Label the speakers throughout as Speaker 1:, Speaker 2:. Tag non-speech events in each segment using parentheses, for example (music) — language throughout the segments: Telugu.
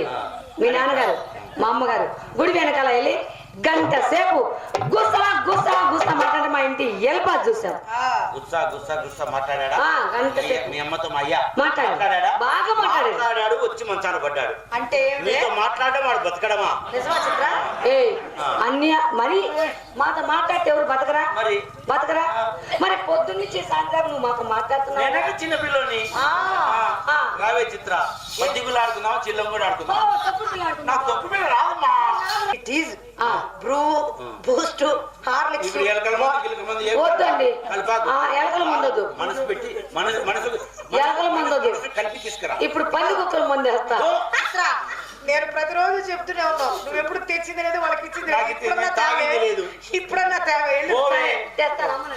Speaker 1: ఏమండి మీ నాన్నగారు మా అమ్మగారు గుడి వెనకాల వెళ్ళి గంట సేపు గుస్సా గుస్సా గుస్సా మాట్లాడి మా ఇంటి ఎల్పా చూసాం
Speaker 2: గుస్సా గుస్సా గుస్సా మాట్లాడా
Speaker 1: ఆ, గంట సేపు.
Speaker 2: మీ అమ్మతో మా అయ్య
Speaker 1: మాట్లాడాడు. బాగా మాట్లాడాడు.
Speaker 2: మాట్లాడాడు వచ్చి మంచాన పడ్డాడు.
Speaker 3: అంటే
Speaker 2: నీతో మాట్లాడడం వాడు బతకడమా?
Speaker 3: నిజమా చిత్ర?
Speaker 1: ఏ అన్ని మరి మాతో మాట్లాడితే ఎవరు బతకరా?
Speaker 2: మరి?
Speaker 1: బతకరా? మరి పొద్దున్నుంచి సాయంత్రం నువ్వు మాతో మాట్లాడుతున్నావు.
Speaker 2: నేనంటే చిన్న పిల్లోని.
Speaker 1: ఆ, ఆ.
Speaker 2: రావే చిత్ర. పద్దిగులు ఆడుకుందాం చిల్లం కూడా ఆడుకుందాం. నాకు తప్పు మీద రాదమ్మా.
Speaker 3: It is. Bru Boost Horlicks
Speaker 1: వద్దండి.
Speaker 2: కలిపాకు.
Speaker 1: ఆ, ఎలకల.
Speaker 2: మనసు పెట్టి మనసు మనసు
Speaker 1: ఎలకల
Speaker 2: కలిపి తీసుకురా.
Speaker 1: ఇప్పుడు పంది కుక్కల మంది వేస్తా.
Speaker 3: నేను ప్రతిరోజు చెప్తూనే ఉన్నావు. నువ్వు ఎప్పుడు తెచ్చింది లేదు వాళ్ళకి ఇచ్చింది ఇప్పుడన్నా తేవే. ఇప్పుడన్నా తేవే.
Speaker 1: తెస్తాను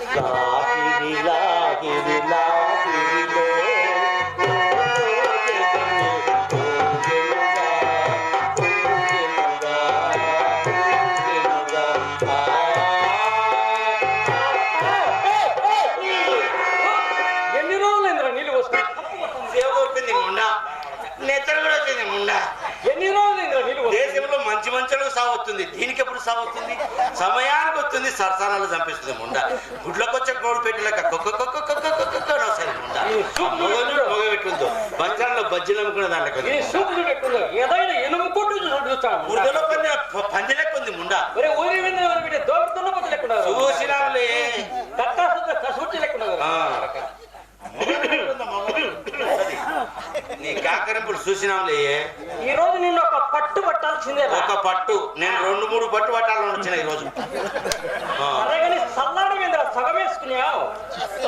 Speaker 2: సరసానాలు చంపిస్తుంది ముండ. గుడ్లకు వచ్చే కోడి పెట్టలేక వస్తుంది ముండ. మొగ పెట్టుందో బజ్జాల్లో బజ్జీలు అమ్ముకునే దాంట్లో
Speaker 4: ఏదైనా చూస్తాను
Speaker 2: బురదలో పంది పంది లెక్క ఉంది ముండ. చూసినాంలే. (laughs) నీ చూసినాంలే
Speaker 4: ఈ రోజు నిన్ను ఒక పట్టు పట్టాల్సిందే
Speaker 2: ఒక పట్టు. నేను రెండు మూడు పట్టు పట్టాలని వచ్చిన ఈ రోజు. ఆ.
Speaker 4: అలాగని సల్లాడి మీద సగం వేసుకున్నావు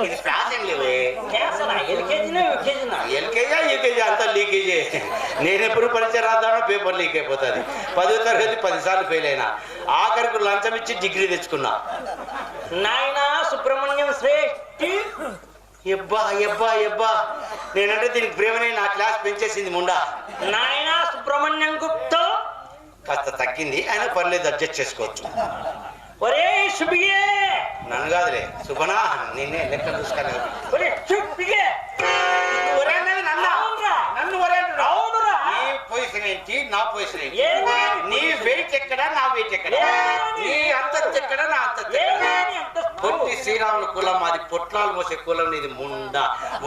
Speaker 2: ఇది ఫ్యాషన్ లేవే?
Speaker 4: కేసనా ఎల్కేజీనా యూకేజీనా?
Speaker 2: ఎల్కేజా యూకేజీ అంతా లీకేజీ. నేను ఎప్పుడు పరీక్ష రాద్దానో పేపర్ లీక్ అయిపోతుంది. పదో తరగతి పదిసార్లు ఫెయిల్ అయినా. ఆఖరికి లంచం ఇచ్చి డిగ్రీ తెచ్చుకున్నా.
Speaker 4: నాయనా సుబ్రహ్మణ్యం శ్రేష్ఠి.
Speaker 2: ఎబ్బా ఎబ్బా ఎబ్బా. నేనంటే దీనికి ప్రేమనే నా క్లాస్ పెంచేసింది ముండా.
Speaker 4: నాయనా సుబ్రహ్మణ్యం గుప్తా.
Speaker 2: కాస్త తగ్గింది అయినా పర్లేదు అడ్జస్ట్ చేసుకోవచ్చు.
Speaker 4: ఒరే సుబిగే
Speaker 2: నన్ను కాదులే సుబనా నిన్నే లెక్క చూసుకొని
Speaker 4: ఒరే సుబిగే
Speaker 2: ఒరే అన్నది నన్ను
Speaker 4: అవునురా.
Speaker 2: నన్ను ఒరే అంటున్నావు.
Speaker 4: అవునురా.
Speaker 2: నీ పొజిషన్ ఏంటి నా పొజిషన్ ఏంటి? నీ వెయిట్ ఎక్కడా నా వెయిట్ ఎక్కడా? నీ అంతస్తు ఎక్కడా నా అంతస్తు? పొట్టి శ్రీరాముల కులం మాది పొట్లాలు మోసే కులం నీది ముండ.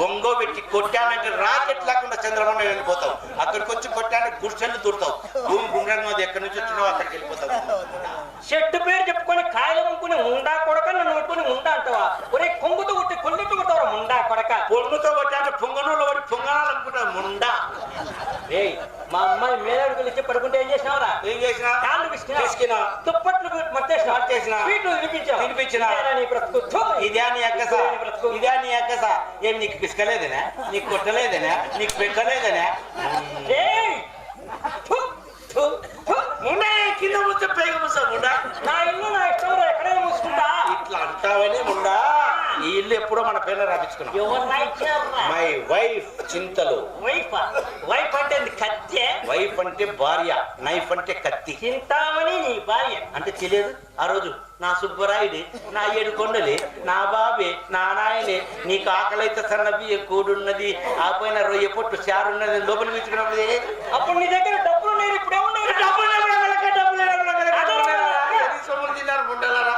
Speaker 2: ఒంగో పెట్టి కొట్టానంటే రాకెట్ లేకుండా చంద్రబాబు వెళ్ళిపోతావు. అక్కడికి వచ్చి కొట్టానంటే గుడిసెళ్ళు దూరుతావు. భూమి గుండ్రంగా ఎక్కడి నుంచి వచ్చినావు అక్కడికి వెళ్ళిపోతావు.
Speaker 4: చెట్టు పేరు చెప్పుకొని కాయలు అమ్ముకుని ముండా కొడక నన్ను పట్టుకుని ముండా అంటావా? ఒరే కొంగుతో కొట్టి కొల్లెట్టు కొడతావరా ముండా కొడక?
Speaker 2: పొన్నుతో కొట్టానంటే పొంగనూళ్ళు అనుకుంటావు ముండ.
Speaker 4: ఏయ్ మా అమ్మాయి మేలడుగులు ఇచ్చి పడుకుంటే ఏం చేసినావరా?
Speaker 2: ఏం చేసినా?
Speaker 4: కాళ్ళు పిసికినా
Speaker 2: పిసికినా.
Speaker 4: దుప్పట్లు మట్టేసినా
Speaker 2: మట్టేసినా.
Speaker 4: స్వీట్లు తినిపించా
Speaker 2: తినిపించినా.
Speaker 4: ఇదేనా నీ బ్రతుకు.
Speaker 2: ఇదే నీ అక్కస. ఇదే నీ అక్కస. ఏం నీకు పిసకలేదనా? నీకు కొట్టలేదనా? నీకు పెట్టలేదనా. ముండా కింద ముచ్చ పేగ ముండా
Speaker 4: నా ఇల్లు నా ఇష్టం ఎక్కడైనా మూసుకుంటా?
Speaker 2: ఇట్లా అంటావని ముండా? ఇల్లు ఎప్పుడో మన పేర్లు రాపించుకున్నాం. మై వైఫ్ చింతలు.
Speaker 4: వైఫ్ వైఫ్ అంటే కత్తే?
Speaker 2: వైఫ్ అంటే భార్య నైఫ్ అంటే కత్తి.
Speaker 4: చింతామణి నీ భార్య.
Speaker 2: అంటే తెలియదు? ఆ రోజు నా సుబ్బరాయుడి నా ఏడు కొండలి నా బాబే నా నాయనే నీకు ఆకలైతే సన్న బియ్య కూడున్నది ఆ పైన రొయ్య పొట్టు చారున్నది లోపల పిచ్చుకున్నప్పుడు ఏ?
Speaker 4: అప్పుడు నీ దగ్గర డబ్బులు నేను ఇప్పుడు ఏమున్నాయి
Speaker 2: డబ్బులు లేకుండా వెళ్ళక, డబ్బులు లేకుండా వెళ్ళక, డబ్బులు లేకుండా. ఎన్ని సొమ్ములు తిన్నారు ముండలారా?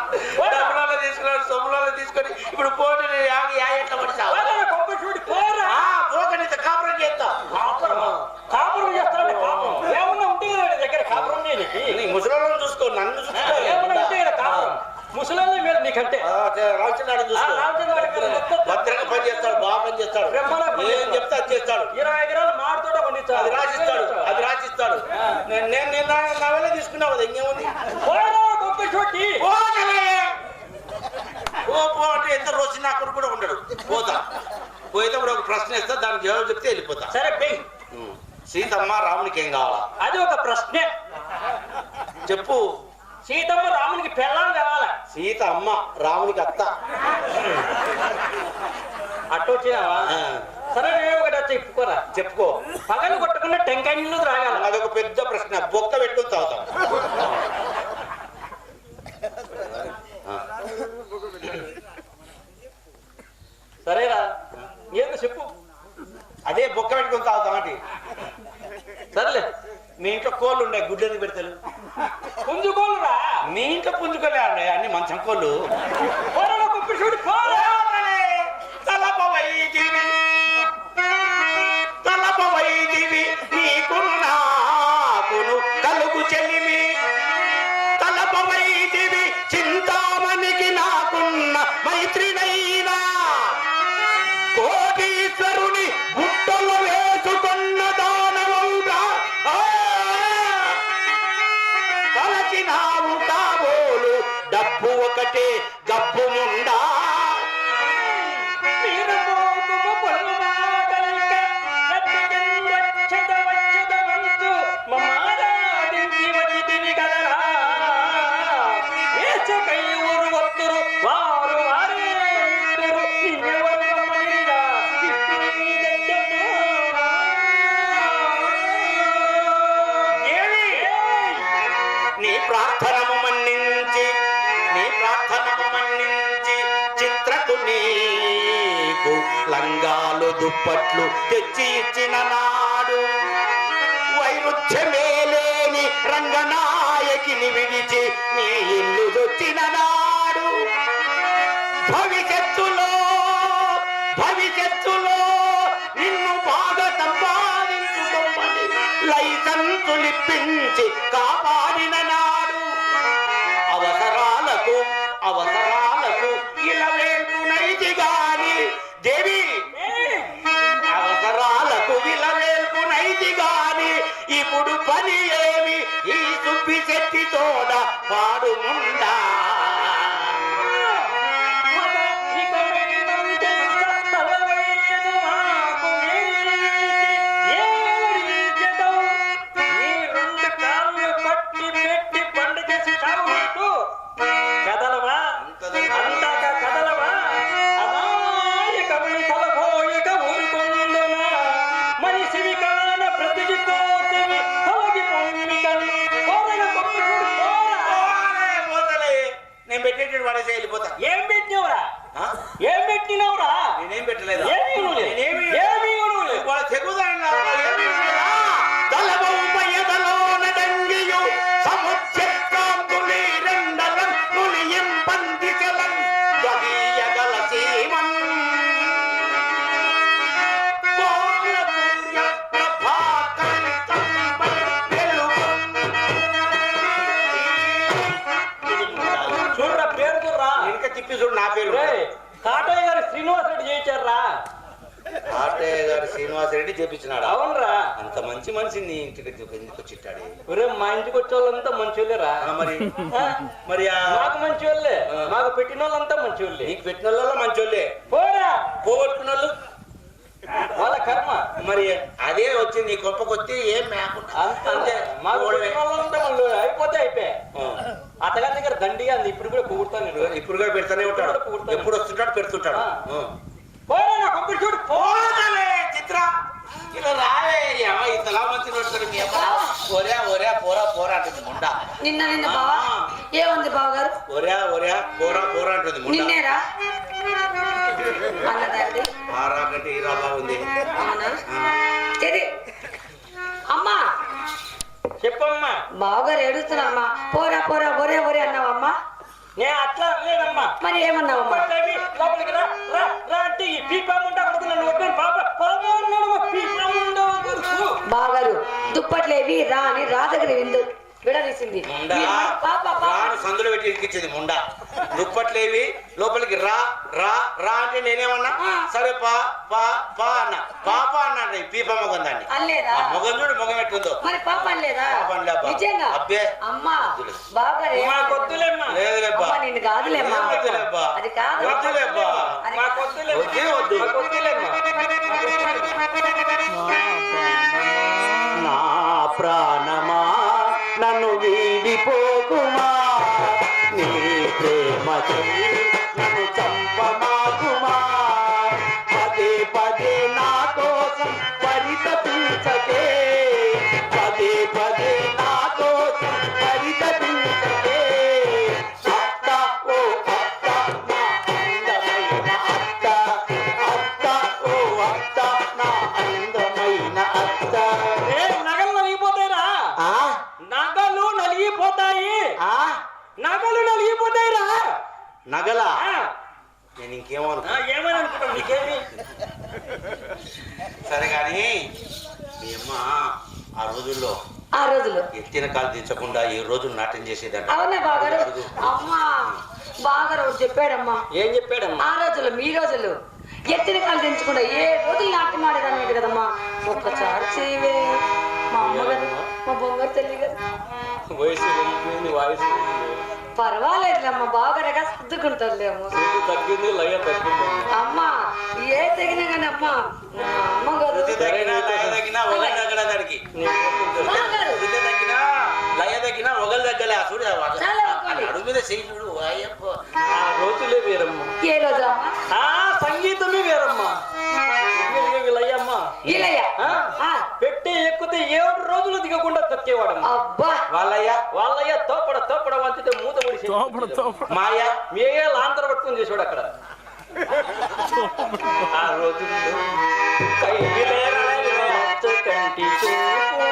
Speaker 2: డబ్బులలో తీసుకున్నారు సొమ్ములలో తీసుకొని ఇప్పుడు పోటీ యాగి యా ఎట్లా పడిచావు
Speaker 4: కొంప చూడి పోరా.
Speaker 2: ఆ, పోకనైతే కాపురం చేస్తా
Speaker 4: కాపురం. కాపురం చేస్తానంటే కాపురం. ఏమన్నా ఉంటే కదా నీ దగ్గర కాపురం చేయడానికి
Speaker 2: నీ ముసలోళ్ళని చూసుకో నన్ను చూసుకో.
Speaker 4: ఏమన్నా ఉంటే కదా కాపురం. ముసలి మీద నీకంటే.
Speaker 2: రామచంద్రాడు. భద్రంగా పని చేస్తాడు బాగా పని చేస్తాడు. ఏం చెప్తే అది చేస్తాడు.
Speaker 4: ఇరవై ఎకరాలు మాడుతోట
Speaker 2: అది రాసిస్తాడు అది రాసిస్తాడు. నేను నా- వల్ల తీసుకున్నావు ఇంకేముంది?
Speaker 4: కొంప
Speaker 2: ఎంత రోజు నా కొడుకు కూడా ఉండడు. పోతా. పోయేటప్పుడు ఒక ప్రశ్న ఇస్తా దానికి జవాబు చెప్తే వెళ్ళిపోతా.
Speaker 4: సరే పెయ్.
Speaker 2: సీతమ్మ రామునికి ఏం కావాలా?
Speaker 4: అది ఒక ప్రశ్నే.
Speaker 2: చెప్పు.
Speaker 4: సీతమ్మ రామునికి పెళ్ళాం కావాలా?
Speaker 2: సీత అమ్మ రామునికి అత్త.
Speaker 4: అట్టు వచ్చినావా?
Speaker 2: ఆ,
Speaker 4: సరే నేను ఒకటి వచ్చి ఇప్పుకోరా
Speaker 2: చెప్పుకో.
Speaker 4: పగలు కొట్టకుండా టెంకాయ నీళ్ళు త్రాగాల?
Speaker 2: అదొక పెద్ద ప్రశ్న. బొక్క పెట్టుకుని తాగుతాం ఆ.
Speaker 4: సర్లే
Speaker 2: మీ ఇంట్లో కోళ్ళు ఉన్నాయి ఎందుకు పెడతారు?
Speaker 4: పుంజుకోలురా
Speaker 2: మీ ఇంట్లో పుంజుకోలే ఉన్నాయి అన్ని మంచం కోళ్ళు.
Speaker 4: చూడు
Speaker 2: దుప్పట్లు తెచ్చి ఇచ్చిన నాడు వైరుధ్యమేలేని రంగనాయకిని విడిచి నీ ఇల్లు దొచ్చిన నాడు. భవిష్యత్తులో భవిష్యత్తులో నిన్ను బాగా సంపాదించుకోమని లైసెన్సులిప్పించి కాపాడిన చేపించినాడు
Speaker 4: అవునరా.
Speaker 2: అంత మంచి మనిషి నీ ఇంటికి ఎందుకు వచ్చిట్టాడు
Speaker 4: ఒరే మా ఇంటికి వచ్చే వాళ్ళంతా మంచి వాళ్ళేరా
Speaker 2: మరి? మరి
Speaker 4: మాకు మంచి వాళ్ళే. మాకు పెట్టిన వాళ్ళంతా మంచి వాళ్ళే
Speaker 2: నీకు పెట్టిన వాళ్ళలో మంచోళ్ళే.
Speaker 4: పోరా.
Speaker 2: పోగొట్టుకున్న వాళ్ళు
Speaker 4: వాళ్ళ కర్మ.
Speaker 2: మరి అదే వచ్చి నీ గొప్పకొస్తే ఏం మేకుండా
Speaker 4: అంత అయిపోతే అయిపోయా. అతగారి దగ్గర దండిగా ఇప్పుడు కూడా పొగుడుతాను
Speaker 2: ఇప్పుడు- ఇప్పుడు కూడా పెడతానే ఉంటాడు. ఎప్పుడు వస్తుంటాడు పెడుతుంటాడు.
Speaker 4: పోరా చూడు. పో
Speaker 2: పోదలే చిత్ర. ఇలా రావే ఏమో ఇంతలా మంచి నడుస్తాడు మీ అమ్మ ఒరే ఒరే పోరా పోరా అంటుంది ముండ
Speaker 1: నిన్న నిన్న బావా ఏముంది బావ గారు
Speaker 2: ఒరే ఒరే పోరా పోరా అంటుంది ముండ
Speaker 1: నిన్నేరా అన్నదండి
Speaker 2: ఆరా కంటే ఈ రాబా ఉంది
Speaker 1: అవునా
Speaker 2: ఆ.
Speaker 1: ఇది అమ్మా
Speaker 4: చెప్పమ్మా
Speaker 1: బావగారు ఏడుస్తున్నారమ్మా పోరా పోరా ఒరే ఒరే అన్నావమ్మా
Speaker 4: నేను అట్లా లేదమ్మా
Speaker 1: మరి ఏమన్నావమ్మా
Speaker 4: లోపలికి లోపలికి రా రా రా అంటే ఈ పీపా ముండా కొడుకు నన్ను వద్దని పాప
Speaker 1: బావగారు దుప్పట్లేవి రా అని విందు. విడదీసింది. మీరు పాప పాప.
Speaker 2: రాను సందులో పెట్టి ఇరికిచ్చింది ముండా? దుప్పట్లేవి లోపలికి రా రా రా అంటే నేనేమన్నా. సరే పా పా పా అన్న. పాప అన్నాడు పీప మొగం దాన్ని. మొగం చూడు మొగం ఎట్టుందో అబ్బా. నా ప్రాణమా? నన్ను వీడిపోకుమా? నీ ప్రేమ నన్ను చంపమాకుమా? పదే పదే నా కోసం పరితపించకే
Speaker 4: నగలు నలిగిపోతాయిరా
Speaker 2: నగలా?
Speaker 4: ఆ,
Speaker 2: నేను ఇంకేమను
Speaker 4: ఆ, ఏమని అనుకుంటావు నీకేమి?
Speaker 2: సరే కానీ మీ అమ్మ ఆ రోజుల్లో
Speaker 1: ఆ రోజులు
Speaker 2: ఎత్తిన కాలు దించకుండా ఈ రోజు నాట్యం చేసేదంట.
Speaker 1: అవునా బాగారు? అమ్మా బాగా చెప్పాడమ్మా.
Speaker 4: ఏం చెప్పాడమ్మా?
Speaker 1: ఆ రోజులు మీ రోజులు ఎత్తిన కాలు తెంచకుండా ఏ రోజులు నాట్యం ఆడేదాన్ని కదమ్మా? ఒక్కసారి చేయవే మా అమ్మ కదా మా బొమ్మగారు తల్లి కదా
Speaker 4: వయసు వయసు.
Speaker 1: పర్వాలేదులేమ్మా బాగా సర్దుకుంటారులేమో
Speaker 4: తగ్గింది లయ తగ్గింది.
Speaker 1: అమ్మా ఏ తగిన కానీ అమ్మా అమ్మ గారు
Speaker 2: లయ తగ్గినా ఒకళ్ళు తగ్గలే. చూడు. అడుగు మీద చెయ్యి చూడు.
Speaker 4: ఆ రోజులే వేరమ్మా.
Speaker 1: ఏ రోజు అమ్మా?
Speaker 4: ఆ సంగీతమే వేరమ్మా. లయ్యమ్మా పెట్టి ఎక్కితే ఏడు రోజులు దిగకుండా తొక్కేవాడమ్మా.
Speaker 1: అబ్బా!
Speaker 2: వాళ్ళయ్య
Speaker 4: వాళ్ళయ్య తోపడ తోపడ వంచితే మూత ముడి
Speaker 2: మాయ
Speaker 4: మేఘే లాంతర పట్టుకొని చేసాడు అక్కడ. ఆ మచ్చ కంటి చూపు.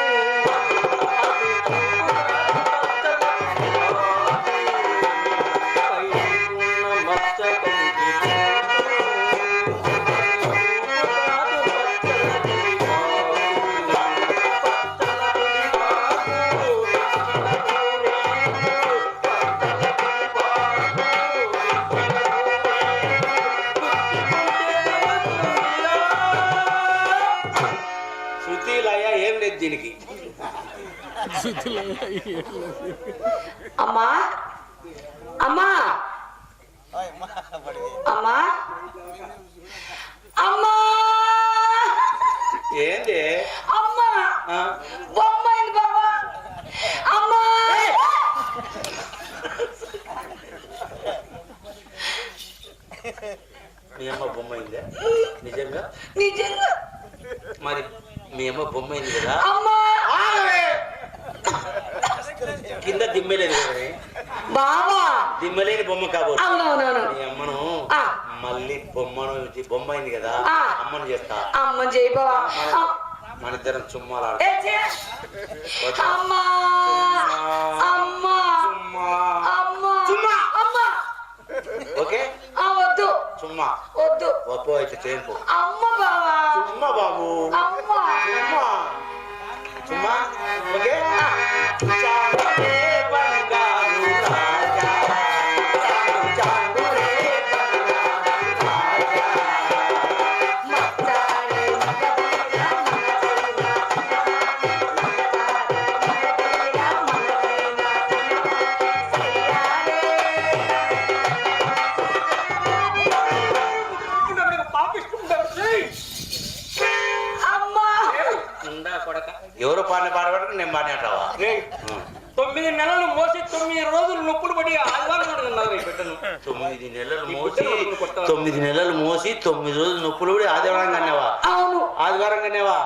Speaker 1: అవునవునవును.
Speaker 2: అమ్మను. మళ్ళీ బొమ్మను ఇది బొమ్మ అయింది కదా. అమ్మను చేస్తా.
Speaker 1: అమ్మ చేయి బావా. అ-
Speaker 2: మన ఇద్దరం చుమ్మాలాడు
Speaker 1: ఏ చే. అమ్మా. అమ్మా.
Speaker 2: చుమ్మా.
Speaker 1: అమ్మా.
Speaker 2: చుమ్మా.
Speaker 1: అమ్మా.
Speaker 2: ఓకే?
Speaker 1: ఆ వద్దు.
Speaker 2: చుమ్మా.
Speaker 1: వద్దు.
Speaker 2: ఒప్పో అయితే చేయింపు.
Speaker 1: అమ్మ బావా.
Speaker 2: చుమ్మా బాబు.
Speaker 1: అమ్మ.
Speaker 2: చుమ్మా. చుమ్మా. ఓకే?
Speaker 4: తొమ్మిది నెలలు మోసి తొమ్మిది రోజులు నొప్పులు పడి ఆదివారం
Speaker 2: తొమ్మిది నెలలు మోసి. తొమ్మిది నెలలు మోసి తొమ్మిది రోజులు నొప్పులు కూడా ఆదివారం కన్నావా?
Speaker 1: అవును.
Speaker 2: ఆదివారం కన్నావా?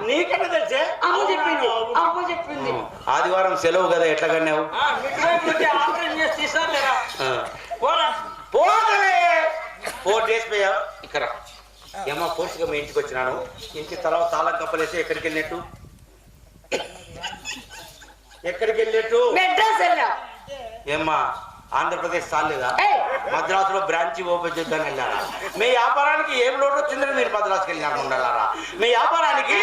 Speaker 4: నీకన్నా తెలిసే?
Speaker 1: అమ్మ చెప్పింది. అమ్మ చెప్పింది.
Speaker 2: ఆదివారం సెలవు కదా ఎట్లా కన్నావు? పోతలే! ఫోర్ డేస్ పోయా? ఇక్కడ. ఏమో పోర్చుగా మీ ఇంటికి వచ్చినాను. ఇంటి తర్వాత తాళం కప్పలేసి ఎక్కడికి వెళ్ళినట్టు? ఎక్కడికి వెళ్ళినట్టు
Speaker 1: మెడ్రాస్ వెళ్ళాం.
Speaker 2: ఏమ్మా ఆంధ్రప్రదేశ్ చాలేదా? మద్రాసులో బ్రాంచ్ ఓపెన్ చేద్దాం వెళ్ళారా? మీ వ్యాపారానికి ఏం లోటు వచ్చిందని మీరు మద్రాసుకి వెళ్ళినారు ఉండాలారా? మీ వ్యాపారానికి